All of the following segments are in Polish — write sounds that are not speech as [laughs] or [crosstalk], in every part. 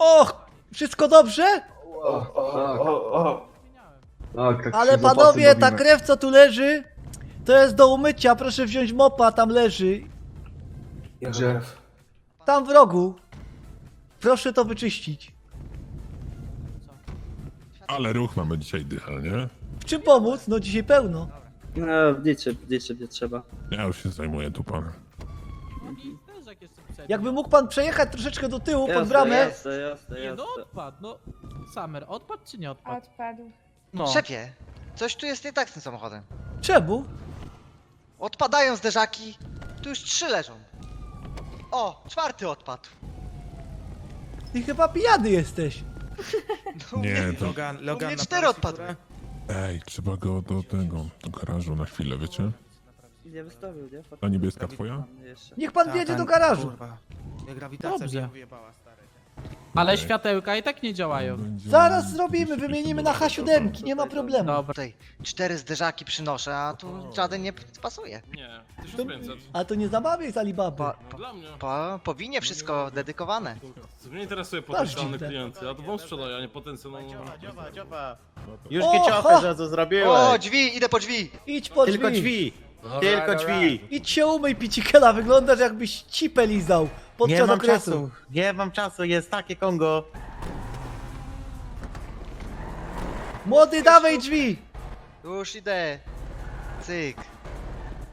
Och, wszystko dobrze? O, o, o, o. Tak, tak Ale panowie, ta krew co tu leży, to jest do umycia, proszę wziąć mopa, tam leży. Gdzie? Tam w rogu. Proszę to wyczyścić. Ale ruch mamy dzisiaj dycha, nie? W czym pomóc? No dzisiaj pełno. No, wiecie, wiecie, gdzie trzeba. Ja już się zajmuję tu pan. Jakby mógł pan przejechać troszeczkę do tyłu pod bramę. Jasne, jasne, Nie no jasne. odpadł, no. Summer, odpadł czy nie odpadł? Odpadł. No. Szefie, coś tu jest nie tak z tym samochodem. Czemu? Odpadają zderzaki, tu już trzy leżą. O, czwarty odpadł. Ty chyba pijany jesteś. No, u Nie, mnie- to... Logan, Logan mnie na cztery odpadły. Ej, trzeba go do tego, do garażu na chwilę, wiecie? Nie wystawił, nie? Ta niebieska twoja? Jeszcze. Niech pan wjedzie do garażu. Kurwa. Jak grawitacja Dobrze. mnie wyjebała, stary. Ale Okej. światełka i tak nie działają. Będzie- Zaraz zrobimy, 250 wymienimy na dolarów. hasiódemki, nie ma problemu. Dobra. Tutaj cztery zderzaki przynoszę, a tu żaden nie pasuje. Nie, 1500. A to nie zamawiaj z Alibaby. Po, No dla mnie. po, powinie wszystko dedykowane. Mnie interesuje potencjalny dziwne. klient. Ja to wam sprzedaję, a nie potencjalną... Dzioba, dzioba. Już O, gieciofę, ha! że co zrobiłeś. O, drzwi, idę po drzwi. Idź po drzwi. Tylko drzwi. Tylko drzwi. Idź się umyj, Picikela, wyglądasz jakbyś cipę lizał Nie podczas mam okresu. czasu. Nie mam czasu, jest takie Kongo. Młody, dawaj drzwi. Już idę. Cyk.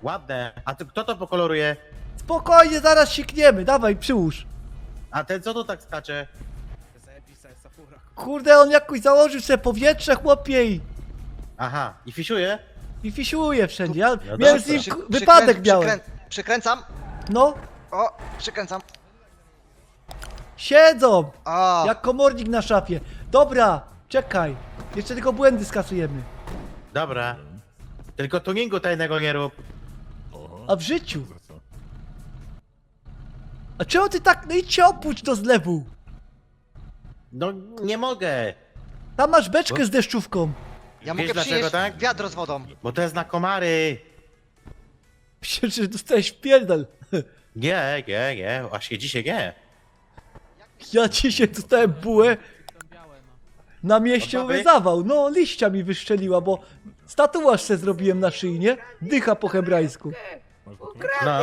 Ładne. A ty, kto to pokoloruje? Spokojnie, zaraz sikniemy, dawaj, przyłóż. A ten co tu tak skacze? Kurde, on jakoś założył sobie powietrze, chłopie, i, Aha, i fisiuje? I fisiuje wszędzie. Ja miałem z nim Przy- ku- wypadek miałem. przykrę- Przykręcam. No, O, przykręcam. siedzą, O, jak komornik na szafie. Dobra, czekaj, jeszcze tylko błędy skasujemy. Dobra. Tylko tuningu tajnego nie rób. A w życiu? A czemu ty tak, no idź się opuść do zlewu. No nie mogę. Tam masz beczkę z deszczówką. Ja wiesz mogę dlaczego przynieść tak? wiadro z wodą. Bo to jest na komary. Że dostałeś pierdol. [laughs] Nie, nie, nie. Właśnie dzisiaj nie. Ja dzisiaj dostałem bułę na mieście Od baby? mówię zawał. No, liścia mi wyszczeliła, bo statuaż se zrobiłem na szyj, nie? Dycha po hebrajsku. Masz go tu? No.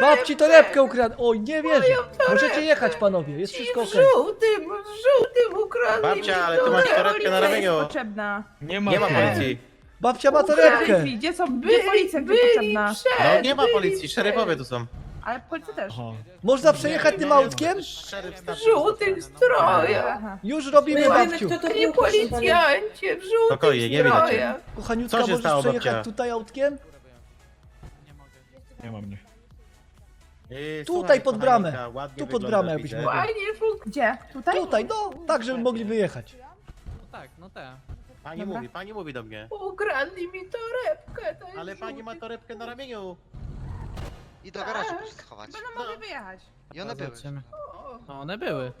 Babci torebkę ukradł. Oj, nie wierzę. Możecie jechać, panowie, jest wszystko okej. żółtym, żółtym ukradli Babcia, ale ty masz torebkę na ramieniu. potrzebna. Nie ma policji. Babcia ma torebkę. Gdzie są, gdzie policja gdzie potrzebna? No nie ma policji, szeryfowie tu są. Ale policja też. Można przejechać tym autkiem? Szeryf staw- żółtych strojach. Aha. Już robimy, babciu. Nie policjancie w żółtych Spokojnie, nie strojach. Kochaniutka, Co się możesz stało, przejechać babcia? tutaj autkiem? Nie mam nie. Yy, Tutaj słuchaj, pod bramę. ładnie Tu pod bramę, jakbyś widzę. mogła. Fajnie. Gdzie? Tutaj? Tutaj, no, tak, żeby mogli wyjechać. No tak, no te. Pani Dobra. mówi, pani mówi do mnie. Ukradli mi torebkę. To jest Ale pani ma żółty. torebkę na ramieniu. I do garażu schować. Będą mogli wyjechać. I one były. Zobaczymy. No one były.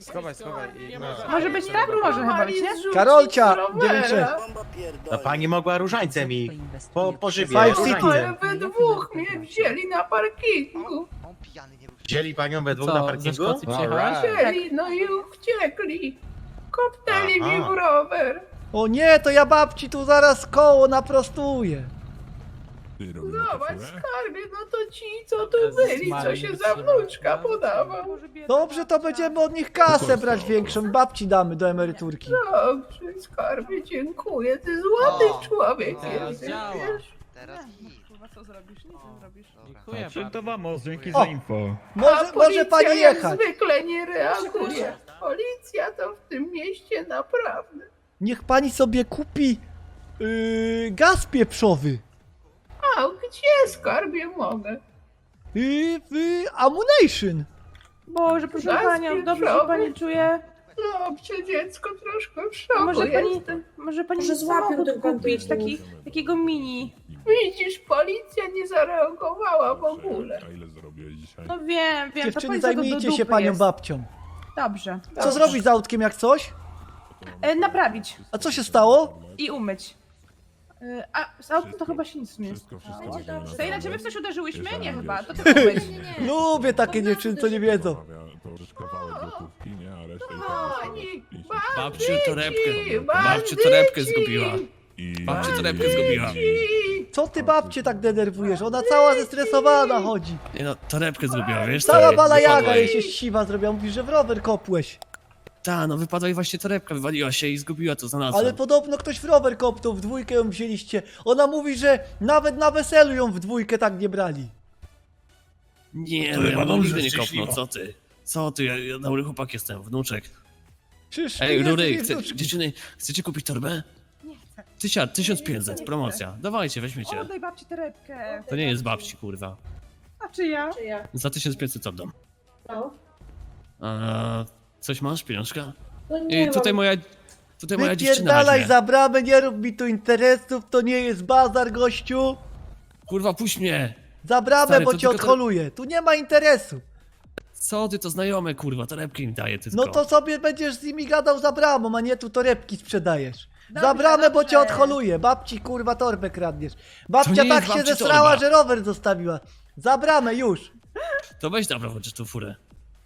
Schowaj, schowaj. i- no. Może być tak? Może chyba być, nie? Karolcia, 96. A pani mogła różańce mi po, pożywię. Five. City. Ale we dwóch mnie wzięli na parkingu. Wzięli panią we dwóch Co, na ze parkingu? Szkocji przyjechałaś? Wzięli, no i uciekli. Kopnęli mi Aha. w rower. O nie, to ja babci tu zaraz koło naprostuję. Ty robimy tę Zobacz, skarbie, no to ci, co tu byli, co się za wnuczka podawał. Dobrze, to będziemy od nich kasę brać większą. Babci damy do emeryturki. Dobrze, skarbie, dziękuję. Ty złoty O, człowiek teraz jesteś, działa. wiesz? Teraz hit. Kurwa, co zrobisz? Nic nie zrobisz. Dobra. Dziękuję bardzo. vamos, dzięki O. za info. Może, A może policja pani jak jechać. zwykle nie reaguje. Policja to w tym mieście naprawdę. Niech pani sobie kupi yy, gaz pieprzowy. A gdzie skarbie mogę? Yy, w ammunition. Boże, proszę panią, dobrze się pieprzowy? pani czuje? Dobrze, dziecko, troszkę w A szoku może pani, może pani Może złapią samochód kupić, taki, takiego mini. Widzisz, policja nie zareagowała w ogóle. A ile zrobiłeś dzisiaj? No wiem, wiem, to Dziewczyny, policja do zajmijcie się dupy panią jest. babcią. Dobrze. Co zrobić z autkiem jak coś? E, naprawić A co się stało? i umyć. Y, A z autem to chyba się nic nie Wszystko, wszystko stało. będziemy na Sejna, ciebie w coś uderzyłyśmy? Nie chyba, to ty. Lubię takie dziewczyny, co nie wiedzą. Pomawia, To już kawałek gotówki, nie? A resztę i Oni, tak Babciu torebkę. Babciu torebkę zgubiła. I... Babciu torebkę zgubiła. Co ty babcie tak denerwujesz? Ona cała zestresowana chodzi. Nie no, torebkę zgubiła, wiesz Cała bala jaga jej się siwa zrobiła. Mówi, że w rower kopłeś. Ta, no wypadła i właśnie torebka wywaliła się i zgubiła to znalazłem. Ale podobno ktoś w rower kopnął, w dwójkę ją wzięliście. Ona mówi, że nawet na weselu ją w dwójkę tak nie brali. Nie, To no ja chyba bym dobrze nigdy nie szczęśliwa. kopnął, co ty? Co ty, ja, ja dobry chłopak jestem, wnuczek. Czyż Ej, Rury, chce, dziewczyny, chcecie kupić torbę? Nie chcę. Tysia, 1500, promocja. Dawajcie, weźmiecie. Oddaj babci torebkę. To nie jest babci, kurwa. A czy ja? Za 1500 oddam. No. A, coś masz, pieniążka? I tutaj moja, tutaj moja dziewczyna Wypierdalaj weźmie. za bramę, nie rób mi tu interesów, to nie jest bazar, gościu. Kurwa, puść mnie! Za bramę, Stary, bo to cię tylko to- odholuję. Tu nie ma interesu. Co ty, to znajome, kurwa, torebki im daje tylko. No to sobie będziesz z nimi gadał za bramą, a nie tu torebki sprzedajesz. za Dobrze, bramę, bo cię dobrze. odholuję. Babci kurwa torbę kradniesz. Babcia nie tak jest się babci zesrała, torba. że rower zostawiła. Za bramę już. To weź dobra, chociaż tu furę.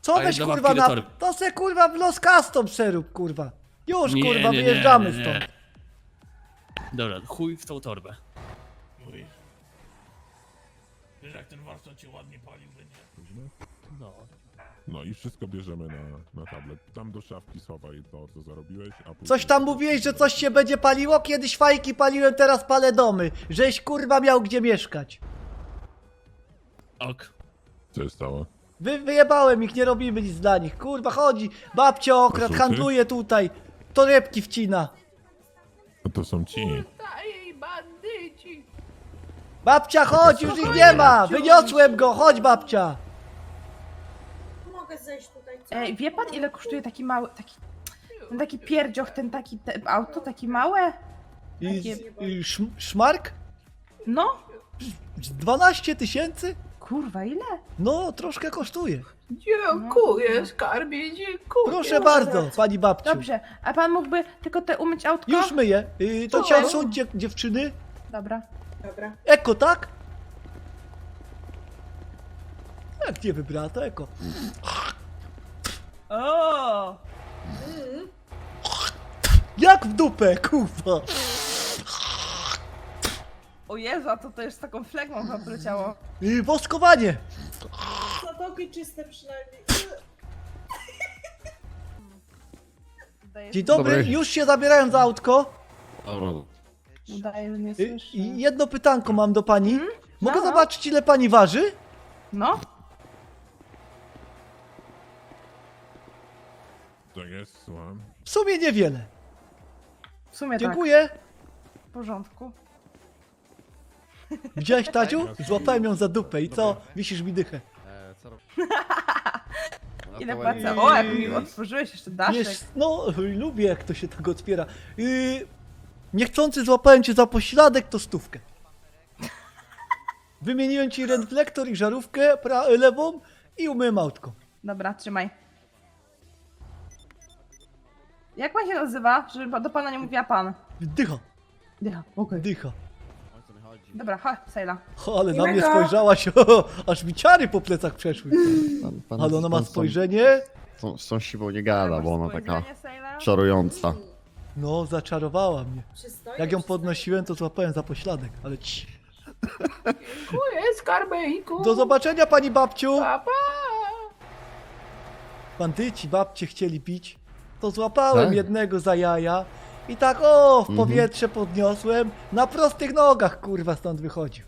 Co A weź jedna kurwa na... torby. To se kurwa w Los Custom przerób kurwa. Już Nie, kurwa, nie, nie, wyjeżdżamy nie, nie. stąd. Dobra, chuj w tą torbę. No. No i wszystko bierzemy na, na tablet. Tam do szafki schowaj to, co zarobiłeś, a później... Coś tam mówiłeś, że coś się będzie paliło? Kiedyś fajki paliłem, teraz palę domy. Żeś kurwa miał gdzie mieszkać. Ok. Co się stało? Wy, wyjebałem ich, nie robimy nic dla nich. Kurwa, chodzi. Babcia okradł, Żółty? handluje tutaj. Torebki wcina. No to są ci. Bandyci. Babcia, chodź, już ich nie ma! Wyniosłem go, chodź babcia! Mogę zejść tutaj. Ej, wie pan ile kosztuje taki mały, taki, ten taki pierdzioch, ten taki te, auto, taki małe? I, Takie- i szm, szmark? No, 12 tysięcy? Kurwa, ile? No, troszkę kosztuje. Dziękuję, skarbie, dziękuję. Proszę bardzo, pani babciu. Dobrze, a pan mógłby tylko te umyć autko? Już myję. Y, to cię odsuńcie, dziewczyny. Dobra. Eko, tak? Jak nie wybrała, to eko. O! Jak w dupę, kurwa. O Jezu, a to to z taką flegmą chyba poleciało. Woskowanie. Zatoki czyste przynajmniej. Dzień dobry, Dobry. już się zabierają za autko. Udaje, że nie Y, słyszę. i jedno pytanko mam do pani. Mogę No. zobaczyć, ile pani waży? No, Tak jest, słucham. W sumie niewiele. w sumie Dziękuję. tak. W porządku. Widziałeś, Tadziu? Złapałem ją za dupę i co? Wisisz mi dychę. Ile [laughs] płacę? O, jak mi otworzyłeś jeszcze daszek. Jest, no, lubię jak to się tak otwiera. Yy, niechcący złapałem cię za pośladek, to stówkę. [laughs] Wymieniłem ci reflektor i żarówkę pra, lewą i umyłem autko. Dobra, trzymaj. Jak pan się nazywa, żeby do pana nie mówiła pan? Dycha, Dycha, okej. dycha. Dobra, chodź, Sejla. O, ale na mnie spojrzałaś, o, aż mi ciary po plecach przeszły. Pan, pan, Ale ona ma pan z tą- spojrzenie, Z tą, z tą siwą nie gada, bo ona taka Spojrzenie, Sejla? czarująca. no zaczarowała mnie. Jak ją podnosiłem, to złapałem za pośladek, ale ci. Dziękuję, skarbeńku. Do zobaczenia, pani babciu! Papa. Bandyci babcie chcieli pić, to złapałem Tak? jednego za jaja i tak o, w Mhm. powietrze podniosłem, na prostych nogach kurwa stąd wychodził.